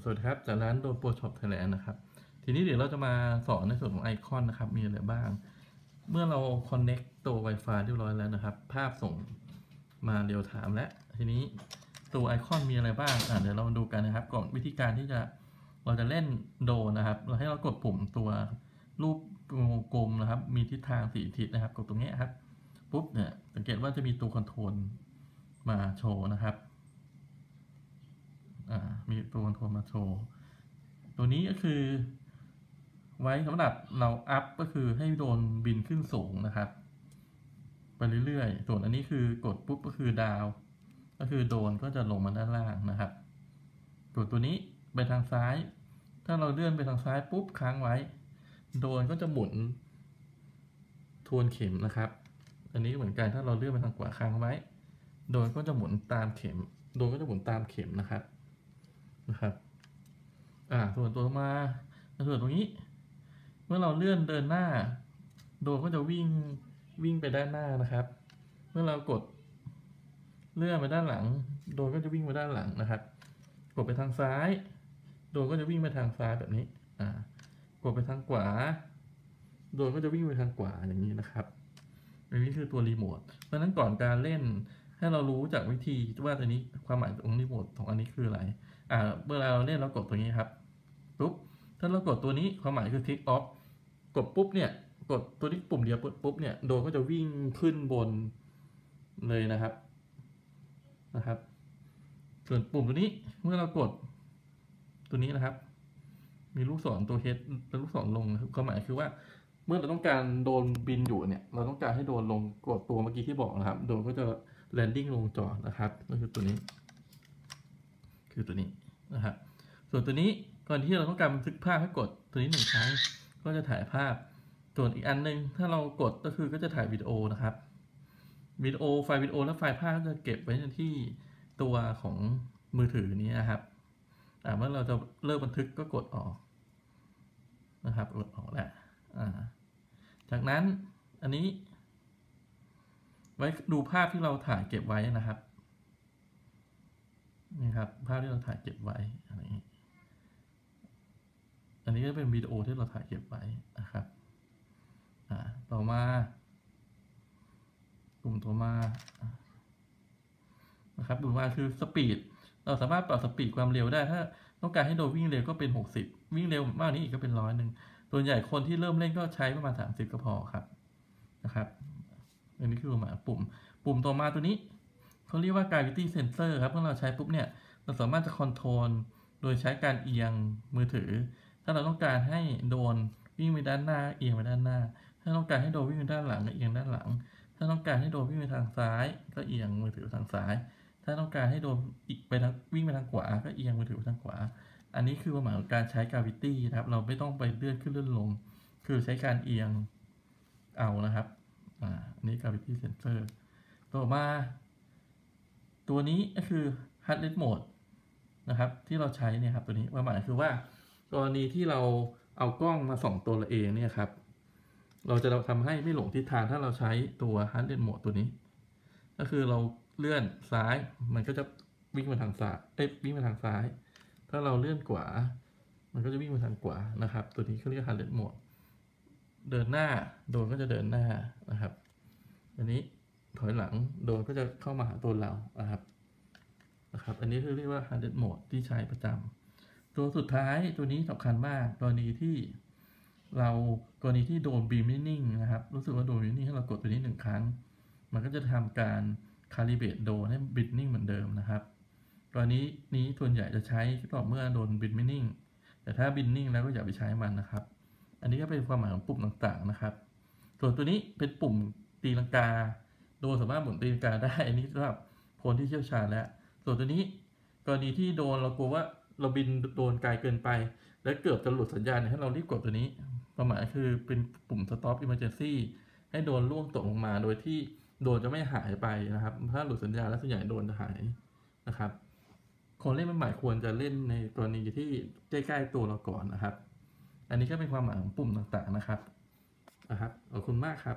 สวัสดีครับจากร้านโดโปรช็อปไทยแลนด์นะครับ ทีนี้เดี๋ยวเราจะมาสอนในส่วนของไอคอนนะครับ มีอะไรบ้าง เมื่อเรา Connect ตัว Wi-Fi เรียบร้อยแล้วนะครับ ภาพส่งมาเรียวถามและ ทีนี้ตัวไอคอนมีอะไรบ้างอ่าเดี๋ยวเรามาดูกันนะครับ ก่อนวิธีการที่จะเราจะเล่นโดนะครับ เราให้เรากดปุ่มตัวรูปวงกลมนะครับ มีทิศทางสี่ทิศนะครับ กดตรงนี้ครับ ปุ๊บเนี่ยสังเกตว่าจะมีตัวคอนโทรลมาโชว์นะครับ มีตัวคอนโทรลมาโชว์ตัวนี้ก็คือ ไว้สำหรับเราอัพก็คือให้โดนบินขึ้นสูงนะครับ ไปเรื่อยๆ ส่วนอันนี้คือกดปุ๊บก็คือดาว ก็คือโดนก็จะลงมาด้านล่างนะครับส่วนตัวนี้ไปทางซ้าย ถ้าเราเลื่อนไปทางซ้ายปุ๊บค้างไว้ โดนก็จะหมุนทวนเข็มนะครับ อันนี้เหมือนกันถ้าเราเลื่อนไปทางขวาค้างไว้ โดนก็จะหมุนตามเข็ม โดนก็จะหมุนตามเข็มนะครับ นะครับอ่าส่วนตัวมาส่วนตรงนี้ เมื่อเราเลื่อนเดินหน้า โดนก็จะวิ่งวิ่งไปด้านหน้านะครับ เมื่อเรากดเลื่อนไปด้านหลัง โดนก็จะวิ่งไปด้านหลังนะครับ กดไปทางซ้าย โดนก็จะวิ่งไปทางซ้ายแบบนี้อ่ากดไปทางขวา โดนก็จะวิ่งไปทางขวาอย่างนี้นะครับอันนี้คือตัวรีโมทเพราะฉะนั้นก่อนการเล่น ให้เรารู้จากวิธีว่าตัวนี้ความหมายของรีโมทของอันนี้คืออะไรอ่าเมื่อเราเล่นเรากดตัวนี้ครับปุ๊บถ้าเรากดตัวนี้ความหมายคือ tick off กดปุ๊บเนี่ยกดตัวนี้ปุ่มเดียวปุ๊บเนี่ยโดนก็จะวิ่งขึ้นบนเลยนะครับนะครับ ส่วนปุ่มตัวนี้เมื่อเรากดตัวนี้นะครับ มีลูกศรตัว H เป็นลูกศรลงนะครับความหมายคือว่าเมื่อเราต้องการโดนบินอยู่เนี่ย เราต้องการให้โดนลงกดตัวเมื่อกี้ที่บอกนะครับ โดนก็จะ landing ลงจอนะครับก็คือตัวนี้ คือตัวนี้นะครับ ส่วนตัวนี้ก่อนที่เราต้องการบันทึกภาพให้กดตัวนี้หนึ่งครั้ง ก็จะถ่ายภาพ ส่วนอีกอันหนึง ถ้าเรากดก็คือก็จะถ่ายวิดีโอนะครับวิดีโอไฟล์วิดีโอและไฟล์ภาพก็จะเก็บไว้ที่ตัวของมือถือนี้นะครับเมื่อเราจะเลิกบันทึกก็กดออกนะครับกดออกแล้วจากนั้นอันนี้ ไว้ดูภาพที่เราถ่ายเก็บไว้นะครับนี่ครับภาพที่เราถ่ายเก็บไว้อะไรอย่างนี้อันนี้ก็เป็นวิดีโอที่เราถ่ายเก็บไว้นะครับอ่าต่อมากลุ่มต่อมานะครับดูว่าคือสปีดเราสามารถปรับสปีดความเร็วได้ ถ้าต้องการให้โดนวิ่งเร็วก็เป็น 60 วิ่งเร็วมากนี้อีกก็เป็นร้อยหนึ่งส่วนใหญ่คนที่เริ่มเล่นก็ใช้ประมาณ 30 ก็พอครับนะครับ อันนี้คือหมายปุ่ม ปุ่มต่อมาตัวนี้เขาเรียกว่า gravity sensor ครับเมื่อเราใช้ปุ๊บเนี่ยเราสามารถจะคอนโทรลโดยใช้การเอียงมือถือ ถ้าเราต้องการให้โดนวิ่งไปด้านหน้าเอียงไปด้านหน้า ถ้าต้องการให้โดนวิ่งไปด้านหลังก็เอียงด้านหลัง ถ้าต้องการให้โดนวิ่งไปทางซ้าย ก็เอียงมือถือทางซ้าย ถ้าต้องการให้โดนไปทางวิ่งไปทางขวา ก็เอียงมือถือไปทางขวา อันนี้คือความหมายของการใช้ gravity นะครับ เราไม่ต้องไปเลื่อนขึ้นเลื่อนลง คือใช้การเอียงเอานะครับ อ่าอันนี้ gravity sensor ต่อมา ตัวนี้ก็คือ heart rate mode นะครับ ที่เราใช้เนี่ยครับตัวนี้ความหมายคือว่ากรณีที่เราเอากล้องมาส่องตัวเราเองเนี่ยครับ เราจะทำให้ไม่หลงทิศทางถ้าเราใช้ตัว heart rate mode ตัวนี้ ก็คือเราเลื่อนซ้ายมันก็จะวิ่งมาทางซ้ายเอ้ยวิ่งมาทางซ้าย ถ้าเราเลื่อนขวามันก็จะวิ่งมาทางขวานะครับ ตัวนี้เขาเรียก heart rate mode เดินหน้าโดนก็จะเดินหน้านะครับอันนี้ถอยหลังโดนก็จะเข้ามาหาตัวเรานะครับนะครับ อันนี้คือเรียกว่า heart rate mode ที่ใช้ประจำตัวสุดท้ายตัวนี้สำคัญมากกรณีที่เรากรณีที่โดนบีมนิ่งนะครับ รู้สึกว่าโดนบีมนิ่งให้เรากดตัวนี้หนึ่งครั้ง มันก็จะทำการคาลิเบตโดนให้บิดนิ่งเหมือนเดิมนะครับกรณีนี้ส่วนใหญ่จะใช้ต่อเมื่อโดนบิดไม่นิ่งแต่ถ้าบินนิ่งแล้วก็อย่าไปใช้มันนะครับ อันนี้ก็เป็นความหมายของปุ่มต่างๆนะครับ ส่วนตัวนี้เป็นปุ่มตีลังกา โดนสามารถหมุนตีลังกาได้ อันนี้สำหรับคนที่เชี่ยวชาญแล้ว ส่วนตัวนี้กรณีที่โดนเรากลัวว่าเราบินโดนไกลเกินไป แล้วเกือบจะหลุดสัญญาณให้เรารีบกดตัวนี้ความหมายคือเป็นปุ่ม stop emergency ให้โดนล่วงตกลงมา โดยที่โดนจะไม่หายไปนะครับ ถ้าหลุดสัญญาณแล้วส่วนใหญ่โดนจะหายนะครับคนเล่นใหม่ควรจะเล่นในกรณีที่ใกล้ ๆ ตัวเราก่อนนะครับ อันนี้ก็เป็นความหมายของปุ่มต่างๆนะครับนะครับขอบคุณมากครับ